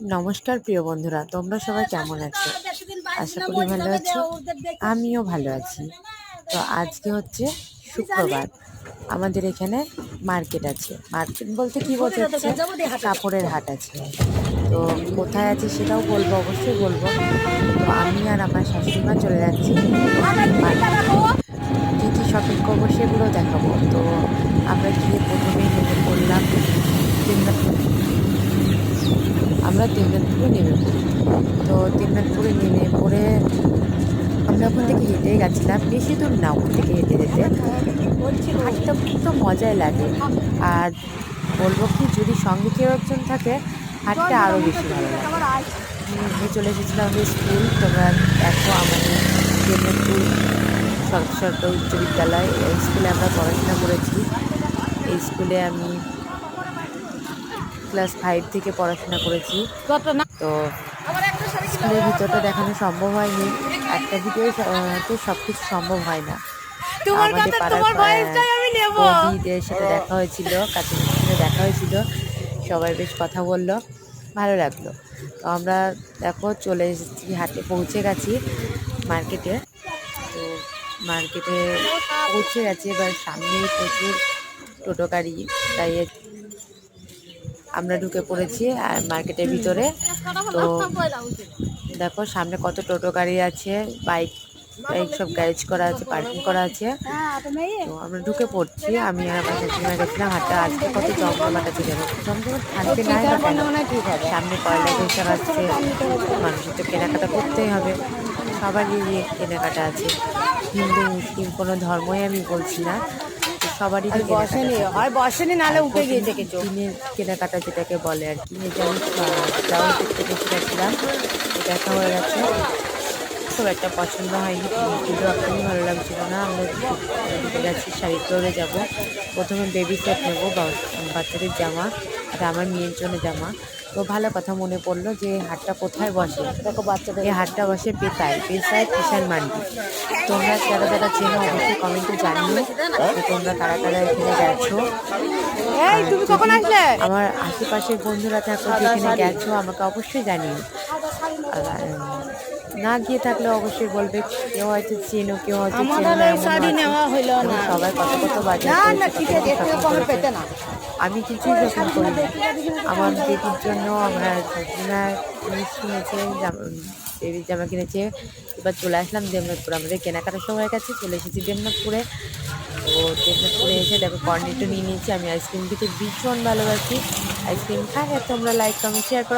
নমস্কার প্রিয় বন্ধুরা, তোমরা সবাই কেমন আছো? আশা করি ভালো আছো, আমিও ভালো আছি। তো আজকে হচ্ছে শুক্রবার, আমাদের এখানে মার্কেট আছে। মার্কেট বলতে কি বোঝাচ্ছে? কাপড়ের হাট আছে। তো কোথায় আছে সেটাও বলব, অবশ্যই বলব। তো আমি আর আমার শাশুড়িমা চলে যাচ্ছি। কী কী শপিং করব সেগুলো দেখাবো। তো আমরা গিয়ে প্রথমেই তিননাথ- আমরা তিননাথপুরে নেমে পড়ি। তো তিননাথপুরে নেমে পড়ে আমরা ওখান থেকে হেঁটেই গেছিলাম। বেশি দূর না, ওখান থেকে হেঁটে যেতে। হাঁটতে তো মজাই লাগে। আর বলব কি, যদি সঙ্গে কেউ একজন থাকে, হাঁটতে আরও বেশি ভালো লাগে। চলে এসেছিলাম আমাদের স্কুল, তোমরা দেখো আমাদের তিননাথপুর সরকার উচ্চ বিদ্যালয়। এই স্কুলে আমরা পড়াশোনা করেছি। এই স্কুলে আমি ক্লাস ফাইভ থেকে পড়াশোনা করেছি। তো স্কুলের ভিতরটা দেখানো সম্ভব হয়নি। একটা ভিডিও তো সব কিছু সম্ভব হয় না। তোমার আমাদের কথা পাড়ার তোমার ভয়েসটাই আমি নেব। বৌদিদের সাথে দেখা হয়েছিল কাছে সাথে দেখা হয়েছিল। সবাই বেশ কথা বলল ভালো লাগল। তো আমরা দেখো চলে এসেছি হাটে পৌঁছে গেছি মার্কেটে। তো মার্কেটে পৌঁছে গেছি এবার সামনেই প্রচুর টোটো গাড়ি তাই আমরা ঢুকে পড়েছি আর মার্কেটের ভিতরে। তো দেখো সামনে কত টোটো গাড়ি আছে বাইক বাইক সব গ্যারেজ করা আছে পার্কিং করা আছে। তো আমরা ঢুকে পড়ছি আমি আর আমার শাশুড়িমা গেছিলাম হাটটা আজকে কত জমজমাট আছে দেখো জমজমাট থাকতে নাই সামনে পয়লা বৈশাখ আসছে মানুষের তো কেনাকাটা করতেই হবে। সবারই কেনাকাটা আছে। হিন্দু মুসলিম কোনো ধর্মই আমি বলছি না। সবারই বসেনি হয় বসেনি নালে উঠে গিয়ে দেখেছ। দিনের কেনাকাটা যেটাকে বলে আর কি। এই যে আমি ব্লাউজ দেখতে গেছিলাম দেখা হয়ে গেছে। খুব একটা পছন্দ হয়নি কিন্তু একদমই ভালো লাগছিল না। আমরা গেছি শাড়ি ফ্লোরে যাব। প্রথমে বেবি সেট নেব বাচ্চাদের জামা। এটা আমার মেয়ের জন্য জামা। তো ভালো কথা মনে পড়ল যে হাটটা কোথায় বসে? দেখো বাচ্চাদের এই হাটটা বসে পেতায় পেশায় কিষান মান্ডি। তোমরা যারা যারা চেনো অবশ্যই কমেন্টে জানিও যে তোমরা কারা কারা এখানে গেছো। এই তুমি কখন আসলে? আমার আশেপাশের বন্ধুরা থাকো যেখানে গেছো আমাকে অবশ্যই জানিও। না গিয়ে থাকলে অবশ্যই বলবে কেউ হয়তো চেনো কেউ হয়তো সবাই কত কত বাজার আমি কিছুই শপিং করি আমার বেবির জন্য আমার জিনিস কিনেছে বেবির জামা কিনেছে। এবার চলে আসলাম দেবনাথপুর। আমাদের কেনাকাটা সব হয়ে গেছে চলে এসেছি দেবনাথপুরে। তো দেবনাথপুরে এসে দেখো কর্নেটো নিয়ে নিয়েছি। আমি আইসক্রিম খেতে ভীষণ ভালোবাসি। আইসক্রিম খাই আর তোমরা লাইক কমেন্ট শেয়ার করো।